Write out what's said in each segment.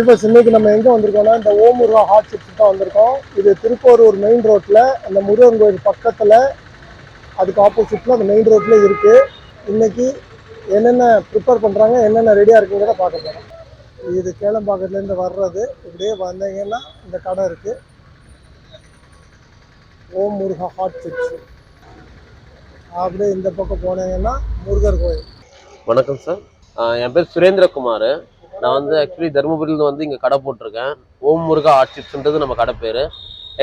விவஸ் இன்னைக்கு நம்ம எங்கே வந்திருக்கோம்னா இந்த ஓமுருகா ஹாட் சிப்ஸ் தான் வந்திருக்கோம். இது திருப்போரூர் மெயின் ரோட்டில் அந்த முருகன் கோயில் பக்கத்தில் அதுக்கு ஆப்போசிட்டில் அந்த மெயின் ரோட்டில் இருக்குது இன்னைக்கு என்னென்ன ப்ரிப்பேர் பண்ணுறாங்க என்னென்ன ரெடியாக இருக்குங்கிறத பார்க்க போகிறோம் இது கேளம்பாக்கத்துலேருந்து வர்றது இப்படியே வந்தீங்கன்னா இந்த கடை இருக்குது ஓம் முருகா ஹாட் சிப்ஸ் அப்படியே இந்த பக்கம் போனீங்கன்னா முருகர் கோயில். வணக்கம் சார். என் பேர் சுரேந்திரகுமார். நான் வந்து ஆக்சுவலி தருமபுரியில் வந்து இங்கே கடை போட்டிருக்கேன். ஓம் முருகா ஆர்ட் சிப்ஸ்ன்றது நம்ம கடை பேர்.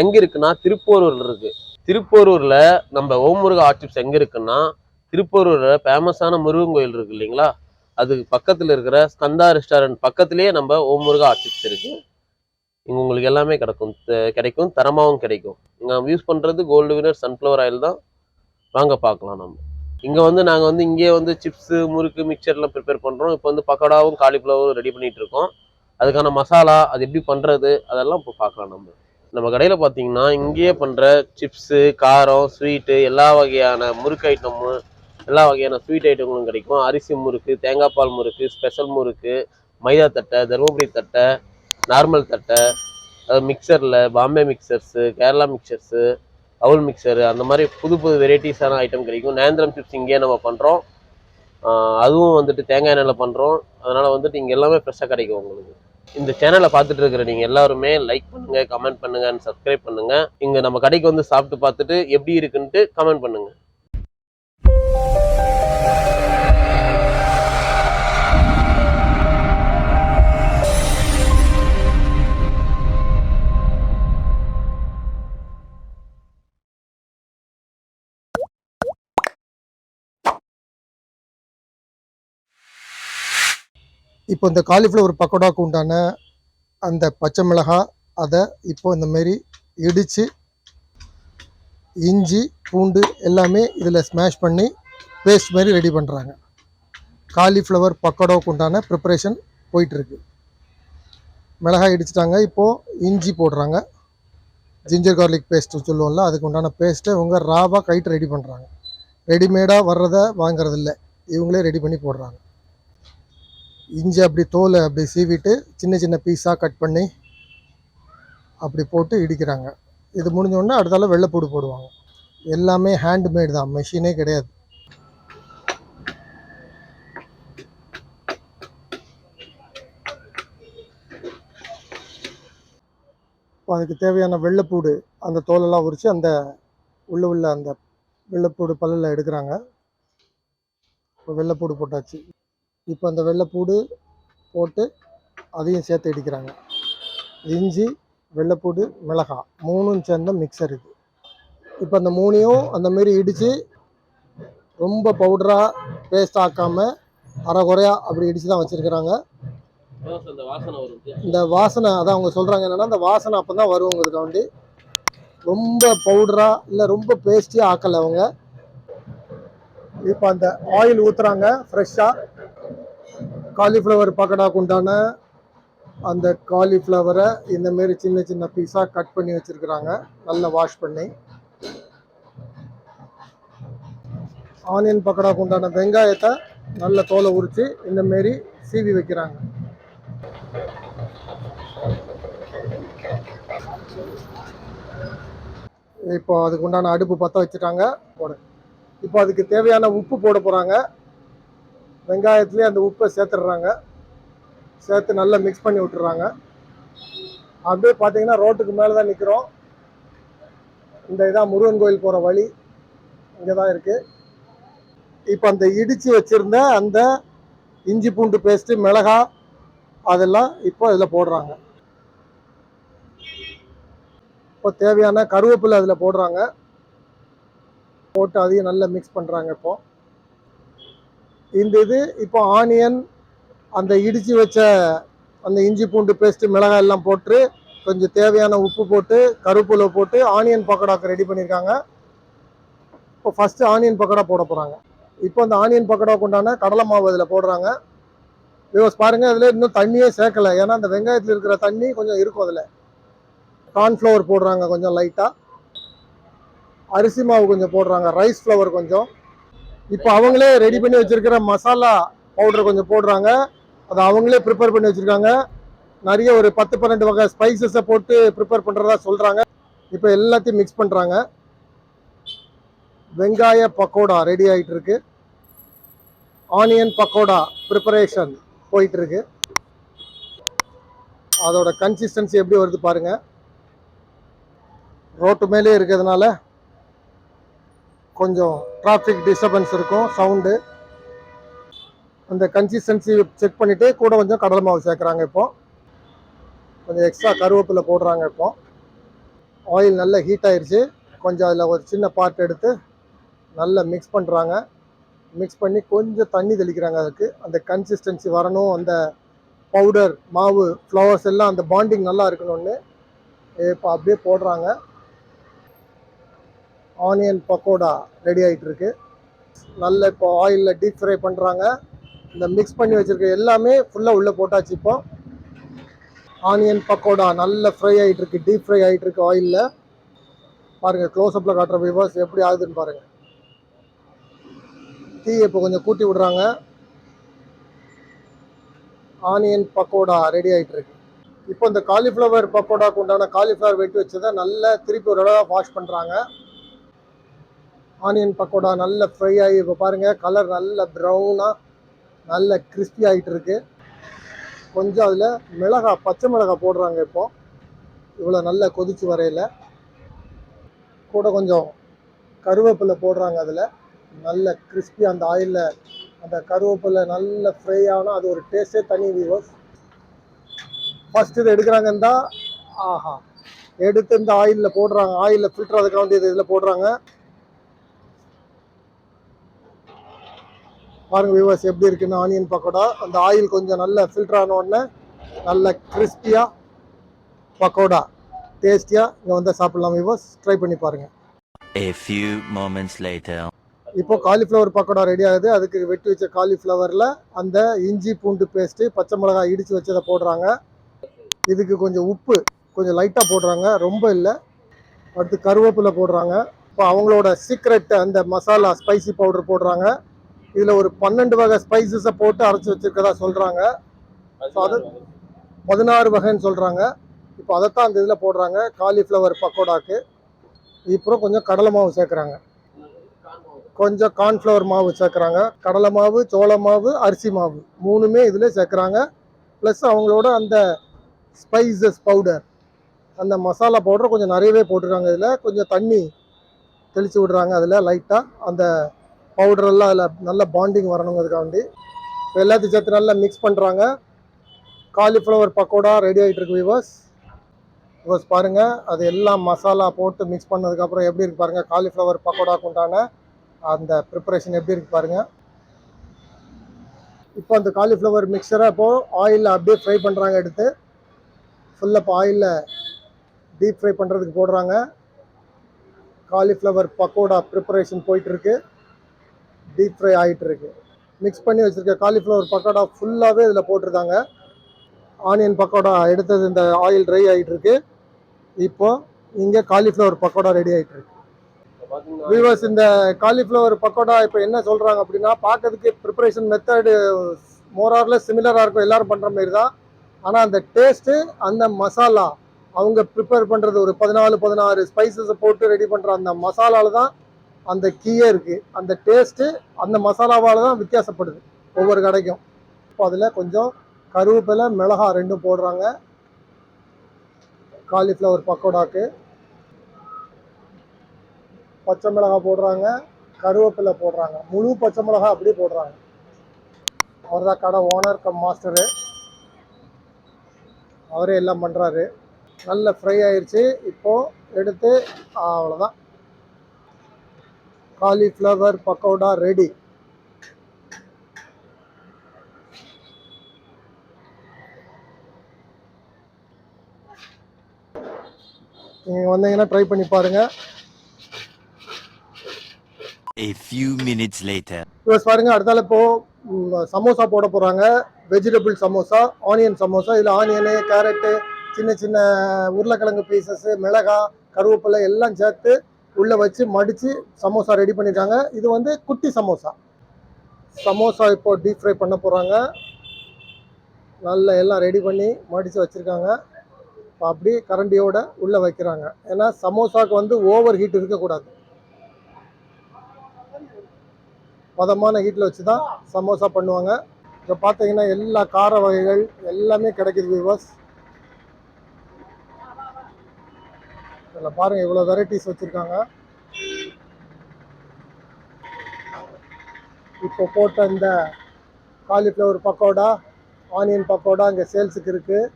எங்கே இருக்குன்னா திருப்போரூரில் இருக்குது திருப்போரூரில் நம்ம ஓம் முருகா ஆர்ட் சிப்ஸ் எங்கே இருக்குன்னா திருப்போரூரில் ஃபேமஸான முருகன் கோயில் இருக்குது இல்லைங்களா? அது பக்கத்தில் இருக்கிற ஸ்கந்தா ரெஸ்டாரண்ட் பக்கத்துலேயே நம்ம ஓம் முருகா ஆர்ட் சிப்ஸ் இருக்குது இங்கே உங்களுக்கு எல்லாமே கிடைக்கும். கிடைக்கும். தரமாகவும் கிடைக்கும். இங்கே யூஸ் பண்ணுறது கோல்டு வினர் சன்ஃப்ளவர் ஆயில் தான். வாங்க பார்க்கலாம் நம்ம. இங்கே வந்து நாங்கள் வந்து இங்கே வந்து சிப்ஸு முறுக்கு மிக்சர்லாம் ப்ரிப்பேர் பண்ணுறோம் இப்போ வந்து பக்கோடாவும் காலிஃப்ளவரும் ரெடி பண்ணிட்டு இருக்கோம். அதுக்கான மசாலா அது எப்படி பண்ணுறது அதெல்லாம் இப்போ பார்க்கலாம் நம்ம. நம்ம கடையில் பார்த்தீங்கன்னா இங்கேயே பண்ணுற சிப்ஸு காரம் ஸ்வீட்டு எல்லா வகையான முறுக்கு ஐட்டமும் எல்லா வகையான ஸ்வீட் ஐட்டங்களும் கிடைக்கும். அரிசி முறுக்கு தேங்காய் பால் முறுக்கு ஸ்பெஷல் முறுக்கு மைதா தட்டை தருமபுரி தட்டை நார்மல் தட்டை மிக்சரில் பாம்பே மிக்சர்ஸு கேரளா மிக்சர்ஸு அவுல் மிக்சரு அந்த மாதிரி புது புது வெரைட்டிஸான ஐட்டம் கிடைக்கும். நேந்திரம் சிப்ஸ் இங்கேயே நம்ம பண்ணுறோம் அதுவும் வந்துட்டு தேங்காய் எண்ணெயில் பண்ணுறோம் அதனால் வந்துட்டு இங்கே எல்லாமே ஃப்ரெஷ்ஷாக கிடைக்கும் உங்களுக்கு. இந்த சேனலை பார்த்துட்டு இருக்கிற நீங்கள் எல்லாருமே லைக் பண்ணுங்கள் கமெண்ட் பண்ணுங்க சப்ஸ்கிரைப் பண்ணுங்கள் இங்கே நம்ம கடைக்கு வந்து சாப்பிட்டு பார்த்துட்டு எப்படி இருக்குன்ட்டு கமெண்ட் பண்ணுங்க. இப்போ இந்த காலிஃப்ளவர் பக்கோடாவுக்கு உண்டான அந்த பச்சை மிளகாய் அதை இப்போ இந்த மாரி இடித்து இஞ்சி பூண்டு எல்லாமே இதில் ஸ்மாஷ் பண்ணி பேஸ்ட் மாதிரி ரெடி பண்ணுறாங்க காலிஃப்ளவர் பக்கோடாவுக்கு உண்டான ப்ரிப்பரேஷன் போயிட்டுருக்கு. மிளகாய் இடிச்சிட்டாங்க இப்போது இஞ்சி போடுறாங்க. ஜிஞ்சர் கார்லிக் பேஸ்ட்டு சொல்லுவோம்ல அதுக்கு உண்டான பேஸ்ட்டை இவங்க ராவாக கைட்டு ரெடி பண்ணுறாங்க ரெடிமேடாக வர்றதை வாங்குறதில்ல. இவங்களே ரெடி பண்ணி போடுறாங்க. இஞ்சி அப்படி தோலை அப்படி சீவிட்டு சின்ன சின்ன பீஸாக கட் பண்ணி அப்படி போட்டு இடிக்கிறாங்க. இது முடிஞ்சோடனே அடுத்தால வெள்ளைப்பூடு போடுவாங்க. எல்லாமே ஹேண்ட்மேட் தான். மெஷினே கிடையாது. இப்போ அதுக்கு தேவையான வெள்ளைப்பூடு அந்த தோலெல்லாம் உரித்து அந்த உள்ள உள்ள அந்த வெள்ளைப்பூடு பல்லில் எடுக்கிறாங்க. இப்போ வெள்ளைப்பூடு போட்டாச்சு. இப்போ அந்த வெள்ளைப்பூடு போட்டு அதையும் சேர்த்து இடிக்கிறாங்க. இஞ்சி வெள்ளைப்பூடு மிளகாய் மூணும் சேர்ந்த மிக்சர் இது. இப்போ அந்த மூணையும் அந்த மாரி இடித்து ரொம்ப பவுடராக பேஸ்ட் ஆக்காமல் அரை குறையா அப்படி இடித்து தான் வச்சுருக்கிறாங்க. அந்த வாசனை வரும் இந்த வாசனை அதான் அவங்க சொல்கிறாங்க என்னென்னா இந்த வாசனை அப்போ தான் வருவங்களுக்காண்டி ரொம்ப பவுடராக இல்லை ரொம்ப பேஸ்டியாக ஆக்கலை அவங்க. இப்போ அந்த ஆயில் ஊற்றுறாங்க ஃப்ரெஷ்ஷாக காலிஃப்ளவர் பக்கடாக்கு உண்டான அந்த காலிஃப்ளவரை இந்த மாரி சின்ன சின்ன பீஸாக கட் பண்ணி வச்சுருக்குறாங்க. நல்லா வாஷ் பண்ணி. ஆனியன் பக்கடாக்கு உண்டான வெங்காயத்தை நல்ல தோலை உரித்து இந்த மாரி சீவி வைக்கிறாங்க. இப்போ அதுக்கு உண்டான அடுப்பு பற்ற வச்சுட்டாங்க. போடு. இப்போ அதுக்கு தேவையான உப்பு போட போகிறாங்க வெங்காயத்துலேயே அந்த உப்பை சேர்த்துடுறாங்க. சேர்த்து நல்லா மிக்ஸ் பண்ணி விட்டுறாங்க அப்படியே பார்த்தீங்கன்னா ரோட்டுக்கு மேலே தான் நிற்கிறோம் இந்த இதான் முருகன் கோயில் போகிற வழி. இங்கே தான் இருக்குது இப்போ அந்த இடித்து வச்சுருந்த அந்த இஞ்சி பூண்டு பேஸ்ட்டு மிளகா அதெல்லாம் இப்போ இதில் போடுறாங்க. இப்போ தேவையான கருவேப்பிலை அதில் போடுறாங்க. போட்டு அதையும் நல்லா மிக்ஸ் பண்ணுறாங்க இப்போ. இந்த இது இப்போ ஆனியன் அந்த இடித்து வச்ச அந்த இஞ்சி பூண்டு பேஸ்ட்டு மிளகாய் எல்லாம் போட்டு கொஞ்சம் தேவையான உப்பு போட்டு கருப்பில் போட்டு ஆனியன் பக்கோடாக்கு ரெடி பண்ணியிருக்காங்க இப்போ ஃபஸ்ட்டு ஆனியன் பக்கோடா போட போகிறாங்க இப்போ அந்த ஆனியன் பக்கோடாவுக்கு உண்டான கடலை மாவு அதில் போடுறாங்க. விவஸ் பாருங்கள் அதில் இன்னும் தண்ணியே சேர்க்கலை. ஏன்னா அந்த வெங்காயத்தில் இருக்கிற தண்ணி கொஞ்சம் இருக்கும் அதில். கார்ன்ஃப்ளவர் போடுறாங்க கொஞ்சம் லைட்டாக அரிசி மாவு கொஞ்சம் போடுறாங்க. ரைஸ் ஃப்ளவர் கொஞ்சம். இப்போ அவங்களே ரெடி பண்ணி வச்சிருக்கிற மசாலா பவுடர் கொஞ்சம் போடுறாங்க. அதை அவங்களே ப்ரிப்பேர் பண்ணி வச்சுருக்காங்க. நிறைய ஒரு பத்து பன்னெண்டு வகை ஸ்பைசஸை போட்டு ப்ரிப்பேர் பண்ணுறதா சொல்கிறாங்க இப்போ எல்லாத்தையும் மிக்ஸ் பண்ணுறாங்க வெங்காய பக்கோடா ரெடி ஆகிட்டுருக்கு ஆனியன் பக்கோடா ப்ரிப்பரேஷன் போயிட்டுருக்கு அதோட கன்சிஸ்டன்சி எப்படி வருது பாருங்கள் ரோட்டு மேலே இருக்கிறதுனால கொஞ்சம் டிராஃபிக் டிஸ்டர்பன்ஸ் இருக்கும் சவுண்டு அந்த கன்சிஸ்டன்சி செக் பண்ணிவிட்டு கூட கொஞ்சம் கடலை மாவு சேர்க்குறாங்க இப்போ. கொஞ்சம் எக்ஸ்ட்ரா கருவேப்பிலை போடுறாங்க இப்போ. ஆயில் நல்லா ஹீட் ஆயிடுச்சு கொஞ்சம் அதில் ஒரு சின்ன பார்ட் எடுத்து நல்லா மிக்ஸ் பண்ணுறாங்க மிக்ஸ் பண்ணி கொஞ்சம் தண்ணி தெளிக்கிறாங்க அதுக்கு. அந்த கன்சிஸ்டன்சி வரணும். அந்த பவுடர் மாவு ஃப்ளவர்ஸ் எல்லாம் அந்த பாண்டிங் நல்லா இருக்கணும்னு. இப்போ அப்படியே போடுறாங்க. ஆனியன் பக்கோடா ரெடி ஆகிட்டுருக்கு நல்ல இப்போ ஆயிலில் டீப் ஃப்ரை பண்ணுறாங்க இந்த மிக்ஸ் பண்ணி வச்சுருக்க எல்லாமே ஃபுல்லாக உள்ளே போட்டாச்சு இப்போ. ஆனியன் பக்கோடா நல்ல ஃப்ரை ஆகிட்டுருக்கு டீப் ஃப்ரை ஆகிட்டுருக்கு ஆயிலில் பாருங்கள் க்ளோஸ்அப்பில் காட்டுற வியூவர்ஸ் எப்படி ஆகுதுன்னு பாருங்கள் தீ இப்போ கொஞ்சம் கூட்டி விடுறாங்க. ஆனியன் பக்கோடா ரெடி ஆகிட்டுருக்கு இப்போ இந்த காலிஃப்ளவர் பக்கோடாக்கு உண்டான காலிஃப்ளவர் வெட்டி வச்சதை நல்லா திருப்பி ஒரு தடவை வாஷ் பண்ணுறாங்க ஆனியன் பக்கோடா நல்ல ஃப்ரை ஆகி இப்போ பாருங்கள் கலர் நல்ல ப்ரௌனாக நல்ல கிறிஸ்பி ஆகிட்டு இருக்கு. கொஞ்சம் அதில் மிளகா பச்சை மிளகாய் போடுறாங்க இப்போது இவ்வளோ நல்லா கொதிச்சு வரையில. கூட கொஞ்சம் கருவேப்பிலை போடுறாங்க அதில். நல்ல கிறிஸ்பி அந்த ஆயிலில் அந்த கருவேப்பிலை நல்ல ஃப்ரை ஆனால் அது ஒரு டேஸ்ட்டே தனி வியூவர்ஸ் ஃபஸ்ட் இது எடுக்கிறாங்கன்னு தான் ஆஹா. எடுத்து இந்த ஆயிலில் போடுறாங்க ஆயிலில் ஃபில்டர் அதுக்காக வந்து இது இதில் போடுறாங்க. பாருங்க வியூவர்ஸ் எப்படி இருக்குன்னு ஆனியன் பக்கோடா. அந்த ஆயில் கொஞ்சம் நல்ல ஃபில்டர் ஆன உடனே நல்ல கிறிஸ்பியாக பக்கோடா. டேஸ்டியாக இங்கே வந்து சாப்பிடலாம் வியூவர்ஸ் ட்ரை பண்ணி பாருங்கள் A few moments later. இப்போ காலிஃப்ளவர் பக்கோடா ரெடி ஆகுது. அதுக்கு வெட்டி வச்ச காலிஃப்ளவரில் அந்த இஞ்சி பூண்டு பேஸ்ட்டு பச்சை மிளகாய் இடித்து வச்சதை போடுறாங்க. இதுக்கு கொஞ்சம் உப்பு கொஞ்சம் லைட்டாக போடுறாங்க. ரொம்ப இல்லை. அடுத்து கருவேப்பிலை போடுறாங்க. இப்போ அவங்களோட சீக்ரெட் அந்த மசாலா ஸ்பைசி பவுடர் போடுறாங்க. இதில் ஒரு பன்னெண்டு வகை ஸ்பைசஸை போட்டு அரைச்சி வச்சிருக்கதா சொல்கிறாங்க ஸோ அது பதினாறு வகைன்னு சொல்கிறாங்க இப்போ அதைத்தான் அந்த இதில் போடுறாங்க. காலிஃப்ளவர் பக்கோடாக்கு. இப்போ கொஞ்சம் கடலை மாவு சேர்க்குறாங்க. கொஞ்சம் கார்ன்ஃப்ளவர் மாவு சேர்க்குறாங்க. கடலை மாவு சோள மாவு அரிசி மாவு மூணுமே இதில் சேர்க்குறாங்க. ப்ளஸ் அவங்களோட அந்த ஸ்பைசஸ் பவுடர் அந்த மசாலா பவுடர் கொஞ்சம் நிறையவே போட்டிருக்காங்க இதில். கொஞ்சம் தண்ணி தெளித்து விடுறாங்க அதில் லைட்டாக அந்த பவுடரெல்லாம் அதில் நல்ல பாண்டிங் வரணுங்கிறதுக்காண்டி. இப்போ எல்லாத்தையும் சேர்த்து நல்லா மிக்ஸ் பண்ணுறாங்க காலிஃப்ளவர் பக்கோடா ரெடி ஆகிட்டு இருக்கு விவர்ஸ் விவர்ஸ் பாருங்கள் அது எல்லாம் மசாலா போட்டு மிக்ஸ் பண்ணதுக்கப்புறம் எப்படி இருக்கு பாருங்கள் காலிஃப்ளவர் பக்கோடாக்கு உண்டான அந்த ப்ரிப்பரேஷன் எப்படி இருக்கு பாருங்கள் இப்போ அந்த காலிஃப்ளவர் மிக்சரை இப்போது ஆயிலில் அப்படியே ஃப்ரை பண்ணுறாங்க எடுத்து. ஃபுல்லாக இப்போ ஆயிலில் டீப் ஃப்ரை பண்ணுறதுக்கு போடுறாங்க. காலிஃப்ளவர் பக்கோடா ப்ரிப்பரேஷன் போயிட்டுருக்கு டீப் ஃப்ரை ஆகிட்டு இருக்கு மிக்ஸ் பண்ணி வச்சுருக்க காலிஃப்ளவர் பக்கோடா ஃபுல்லாகவே இதில் போட்டிருக்காங்க. ஆனியன் பக்கோடா எடுத்தது இந்த ஆயில் ட்ரை ஆகிட்டு இருக்கு இப்போ இங்கே காலிஃப்ளவர் பக்கோடா ரெடி ஆகிட்டு இருக்கு வியூவர்ஸ் இந்த காலிஃப்ளவர் பக்கோடா இப்போ என்ன சொல்கிறாங்க அப்படின்னா பார்க்கறதுக்கு ப்ரிப்பரேஷன் மெத்தடு மோராரில் சிமிலராக இருக்கும். எல்லோரும் பண்ணுற மாதிரி தான். ஆனால் அந்த டேஸ்ட்டு அந்த மசாலா அவங்க ப்ரிப்பேர் பண்ணுறது ஒரு பதினாலு பதினாறு ஸ்பைசஸை போட்டு ரெடி பண்ணுற அந்த மசாலாவில் தான் அந்த கீயே இருக்குது அந்த டேஸ்ட்டு அந்த மசாலாவால் தான் வித்தியாசப்படுது. ஒவ்வொரு கடைக்கும். இப்போ அதில் கொஞ்சம் கருவேப்பிலை மிளகா ரெண்டும் போடுறாங்க. காலிஃப்ளவர் பக்கோடாக்கு. பச்சை மிளகாய் போடுறாங்க. கருவேப்பிலை போடுறாங்க. முழு பச்சை மிளகாய் அப்படியே போடுறாங்க. அவர் தான் கடை ஓனர் கம் மாஸ்டரு அவரே எல்லாம் பண்ணுறாரு நல்ல ஃப்ரை ஆயிடுச்சு இப்போ எடுத்து அவ்வளோதான் காலிஃப்ளவர் பக்கோடா ரெடி நீங்கள் வந்தீங்கன்னா ட்ரை பண்ணி பாருங்கள் A few minutes later. இப்போ பாருங்க அடுத்தால இப்போ சமோசா போட போறாங்க. Vegetable samosa onion samosa. இதுல ஆனியனு கேரட்டு சின்ன சின்ன உருளைக்கிழங்கு பீசஸ் மிளகாய் கருவேப்பிலை எல்லாம் சேர்த்து உள்ளே வச்சு மடித்து சமோசா ரெடி பண்ணிருக்காங்க. இது வந்து குட்டி சமோசா. சமோசா இப்போ டீப் ஃப்ரை பண்ண போகிறாங்க நல்லா எல்லாம் ரெடி பண்ணி மடித்து வச்சுருக்காங்க. இப்போ அப்படி கரண்டியோட உள்ளே வைக்கிறாங்க. ஏன்னா சமோசாவுக்கு வந்து ஓவர் ஹீட் இருக்கக்கூடாது. பதமான ஹீட்டில் வச்சு தான் சமோசா பண்ணுவாங்க. இப்போ பார்த்தீங்கன்னா எல்லா கார வகைகள் எல்லாமே கிடைக்கிது விவாஸ் இதில் பாருங்கள் இவ்வளோ வெரைட்டிஸ் வச்சுருக்காங்க. இப்போ போட்ட இந்த காலிஃப்ளவர் பக்கோடா ஆனியன் பக்கோடா இங்கே சேல்ஸுக்கு இருக்குது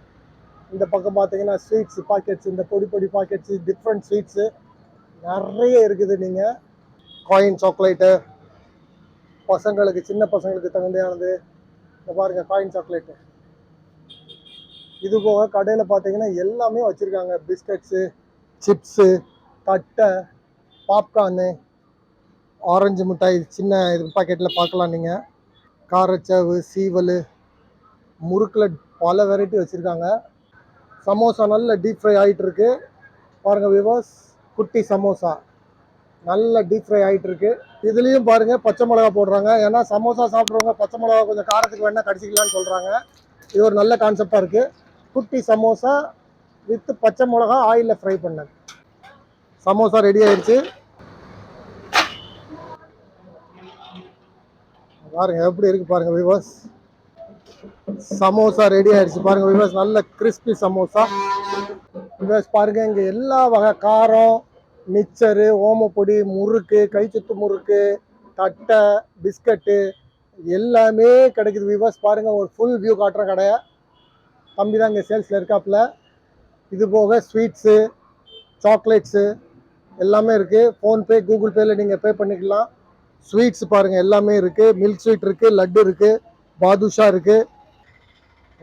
இந்த பக்கம் பார்த்தீங்கன்னா ஸ்வீட்ஸ் பாக்கெட்ஸ் இந்த பொடி பொடி பாக்கெட்ஸ் டிஃப்ரெண்ட் ஸ்வீட்ஸு நிறைய இருக்குது நீங்கள் காயின் சாக்லேட்டு பசங்களுக்கு சின்ன பசங்களுக்கு தகுந்தையானது. இந்த பாருங்கள் காயின் சாக்லேட்டு இது போக கடையில் பார்த்தீங்கன்னா எல்லாமே வச்சுருக்காங்க. பிஸ்கட்ஸு சிப்ஸு தட்டை பாப்கார்னு ஆரஞ்சு மிட்டாய் சின்ன இது பாக்கெட்டில் பார்க்கலாம் நீங்கள் காரச்சவு சீவல் முறுக்கில் பல வெரைட்டி வச்சுருக்காங்க. சமோசா நல்ல டீப் ஃப்ரை ஆகிட்டுருக்கு பாருங்கள் விவாஸ் குட்டி சமோசா. நல்ல டீப் ஃப்ரை ஆகிட்டுருக்கு இதுலேயும் பாருங்கள் பச்சை மிளகா போடுறாங்க. ஏன்னா சமோசா சாப்பிட்றவங்க பச்சை மிளகா கொஞ்சம் காரத்துக்கு வேணால் கடிச்சிக்கலான்னு சொல்கிறாங்க இது ஒரு நல்ல கான்செப்டாக இருக்குது குட்டி சமோசா வித் பச்சை மிளகா ஆயிலில் ஃப்ரை பண்ணேன். சமோசா ரெடி ஆயிடுச்சு. பாருங்க எப்படி இருக்குது பாருங்க விவாஸ் சமோசா ரெடி ஆயிடுச்சு பாருங்க விவாஸ் நல்ல கிறிஸ்பி சமோசா. விவாஸ் பாருங்க இங்கே எல்லா வகை காரம் மிக்சரு ஓமப்பொடி முறுக்கு கைச்சுத்து முறுக்கு தட்டை பிஸ்கட்டு எல்லாமே கிடைக்குது விவாஸ் பாருங்கள் ஒரு ஃபுல் வியூ காட்டுற கடையை. தம்பி தான் இங்கே சேல்ஸில் இருக்காப்புல. இது போக ஸ்வீட்ஸு சாக்லேட்ஸு எல்லாமே இருக்குது ஃபோன்பே கூகுள் பேயில் நீங்கள் பே பண்ணிக்கலாம். ஸ்வீட்ஸ் பாருங்கள் எல்லாமே இருக்குது மில்க் ஸ்வீட் இருக்குது லட்டு இருக்குது பாதுஷா இருக்குது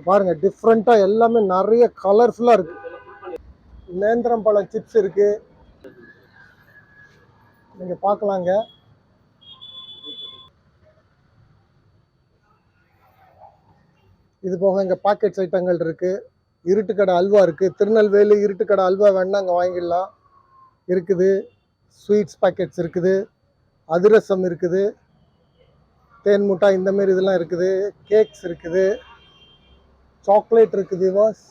பாருங்கள் டிஃப்ரெண்ட்டாக எல்லாமே நிறைய கலர்ஃபுல்லாக இருக்குது நேந்திரம் பழம் சிப்ஸ் இருக்குது நீங்கள் பார்க்கலாங்க. இது போக இங்கே பாக்கெட்ஸ் ஐட்டங்கள் இருக்குது இருட்டுக்கடை அல்வா இருக்குது திருநெல்வேலி இருட்டுக்கடை அல்வா வேணால் அங்கே வாங்கிடலாம். இருக்குது. ஸ்வீட்ஸ் பாக்கெட்ஸ் இருக்குது. அதிரசம் இருக்குது. தேன் முட்டாய் இந்தமாரி இதெல்லாம் இருக்குது. கேக்ஸ் இருக்குது. சாக்லேட் இருக்குது வாஸ்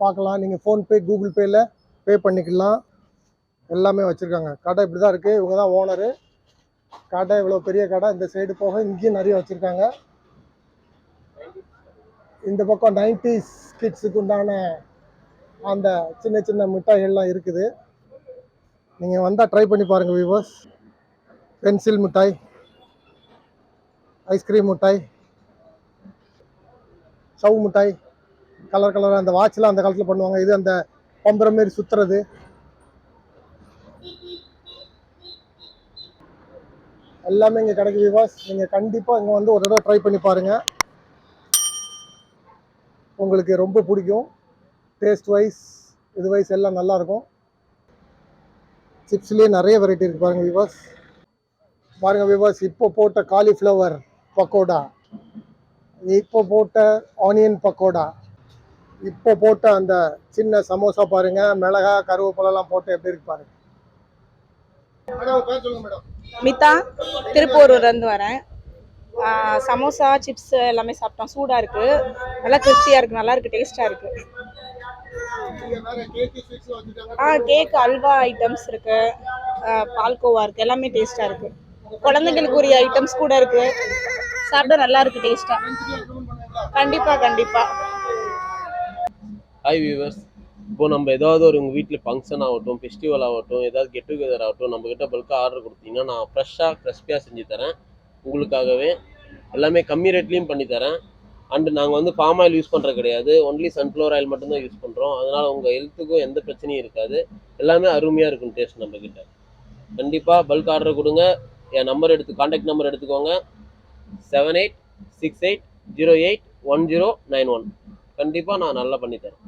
பார்க்கலாம். நீங்கள் ஃபோன்பே கூகுள் பேயில் பே பண்ணிக்கலாம். எல்லாமே வச்சுருக்காங்க. கடை இப்படி தான் இருக்குது இவங்க தான் ஓனரு கடை இவ்வளோ பெரிய கடை. இந்த சைடு போக இங்கேயும் நிறைய வச்சுருக்காங்க. இந்த பக்கம் நைன்டிஸ் கிட்ஸுக்கு உண்டான அந்த சின்ன சின்ன மிட்டாய்கள்லாம் இருக்குது. நீங்கள் வந்தால் ட்ரை பண்ணி பாருங்கள் வியூவர்ஸ் பென்சில் மிட்டாய் ஐஸ்கிரீம் மிட்டாய் சவு மிட்டாய் கலர் கலராக அந்த வாட்ச்லாம் அந்த காலத்தில் பண்ணுவாங்க. இது அந்த பம்புற மாரி சுற்றுறது எல்லாமே இங்கே கிடைக்கும் விவாஸ் நீங்கள் கண்டிப்பாக இங்கே வந்து ஒரு தடவை ட்ரை பண்ணி பாருங்கள் உங்களுக்கு ரொம்ப பிடிக்கும். டேஸ்ட் வைஸ் இது வைஸ் எல்லாம் நல்லாயிருக்கும் சிப்ஸ்லேயே நிறைய வெரைட்டி இருக்குது பாருங்கள் விவாஸ் பாருங்கள் விவாஸ் இப்போ போட்ட காலிஃப்ளவர் பக்கோடா. இப்போ போட்ட ஆனியன் பக்கோடா. இப்போ போட்ட அந்த சின்ன சமோசா பாருங்க மிளகா கருவேப்பிலெல்லாம் போட்டு எப்படி இருக்கு பாருங்க. மேடம் பேர் சொல்லுங்க மேடம். மிதா திருப்பூர்லேருந்து வரேன். சமோசா சிப்ஸ் எல்லாமே சாப்பிட்டோம். சூடாக இருக்குது நல்லா கிறிஸ்பியாக இருக்குது நல்லா இருக்குது டேஸ்ட்டாக இருக்குது கேக்கு ஆ கேக் அல்வா ஐட்டம்ஸ் இருக்குது பால்கோவா இருக்குது எல்லாமே டேஸ்ட்டாக இருக்குது குழந்தைங்களுக்கு உரிய ஐட்டம்ஸ் கூட இருக்குது சாப்பிட நல்லா இருக்குது டேஸ்ட்டாக கண்டிப்பாக கண்டிப்பாக ஹாய் வியூவர்ஸ் இப்போ நம்ம ஏதாவது ஒரு உங்கள் வீட்டில் ஃபங்க்ஷன் ஆகட்டும் ஃபெஸ்டிவல் ஆகட்டும் ஏதாவது கெட் டுகெதர் ஆகட்டும் நம்மக்கிட்ட பல்காக ஆர்டர் கொடுத்தீங்கன்னா நான் ஃப்ரெஷ்ஷாக கிறிஸ்பியாக செஞ்சு தரேன். உங்களுக்காகவே எல்லாமே கம்மி ரேட்லேயும் பண்ணித்தரேன் அண்டு நாங்கள் வந்து பாம் ஆயில் யூஸ் பண்ணுறது கிடையாது. ஒன்லி சன்ஃப்ளவர் ஆயில் மட்டும்தான் யூஸ் பண்ணுறோம் அதனால் உங்கள் ஹெல்த்துக்கும் எந்த பிரச்சனையும் இருக்காது. எல்லாமே அருமையாக இருக்கும் டேஸ்ட் நம்மக்கிட்ட கண்டிப்பாக பல்க் ஆர்டர் கொடுங்க. என் நம்பர் எடுத்து காண்டாக்ட் நம்பர் எடுத்துக்கோங்க. Seven eight six eight zero eight one zero nine one கண்டிப்பாக நான் நல்லா பண்ணித்தரேன்